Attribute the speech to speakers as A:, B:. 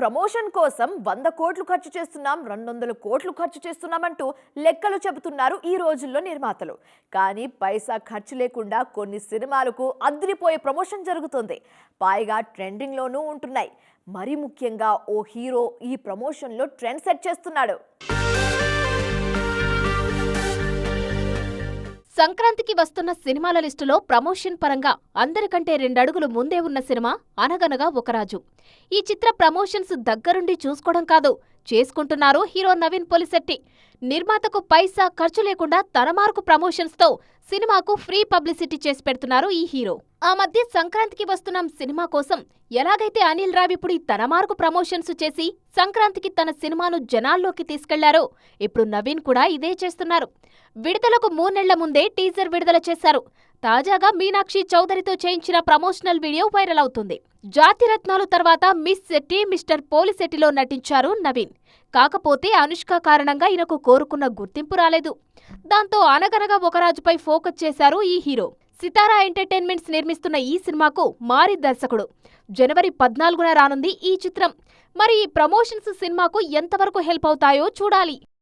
A: Promotion కోసం వంద కోట్లు ఖర్చు చేస్తున్నాం రెండు వందల కోట్లు ఖర్చు చేస్తున్నామంటూ లెక్కలు చెబుతున్నారు ఈ రోజుల్లో నిర్మాతలు. కానీ పైసా ఖర్చు లేకుండా కొన్ని సినిమాలకు అదిరిపోయే ప్రమోషన్ జరుగుతుంది. పైగా ట్రెండింగ్లోనూ ఉంటున్నాయి. మరి ముఖ్యంగా ఓ హీరో ఈ ప్రమోషన్లో ట్రెండ్ సెట్ చేస్తున్నాడు.
B: సంక్రాంతికి వస్తున్న సినిమాల లిస్టులో ప్రమోషన్ పరంగా అందరికంటే రెండడుగులు ముందే ఉన్న సినిమా అనగనగా ఒకరాజు ఈ చిత్ర ప్రమోషన్స్ దగ్గరుండి చూసుకోవడం కాదు చేసుకుంటున్నారు హీరో నవీన్ పొలిశెట్టి. నిర్మాతకు పైసా ఖర్చు లేకుండా తన మార్కు ప్రమోషన్స్తో సినిమాకు ఫ్రీ పబ్లిసిటీ చేసి పెడుతున్నారు ఈ హీరో. ఆ మధ్య సంక్రాంతికి వస్తున్నాం సినిమా కోసం ఎలాగైతే అనిల్ రావిపుడి తన మార్కు ప్రమోషన్స్ చేసి సంక్రాంతికి తన సినిమాను జనాల్లోకి తీసుకెళ్ళారో ఇప్పుడు నవీన్ కూడా ఇదే చేస్తున్నారు. విడుదలకు మూనెళ్ళ ముందే టీజర్ విడుదల చేశారు. తాజాగా మీనాక్షి చౌదరితో చేయించిన ప్రమోషనల్ వీడియో వైరల్ అవుతుంది. జాతిరత్నాలు తర్వాత మిస్ శెట్టి మిస్టర్ పోలిశెట్టిలో నటించారు నవీన్. కాకపోతే అనుష్క కారణంగా ఈయనకు కోరుకున్న గుర్తింపు రాలేదు. దాంతో అనగనగా ఒకరాజుపై ఫోకస్ చేశారు ఈ హీరో. సితారా ఎంటర్టైన్మెంట్స్ నిర్మిస్తున్న ఈ సినిమాకు మారి దర్శకుడు. జనవరి పద్నాలుగున రానుంది ఈ చిత్రం. మరి ఈ ప్రమోషన్స్ సినిమాకు ఎంతవరకు హెల్ప్ అవుతాయో చూడాలి.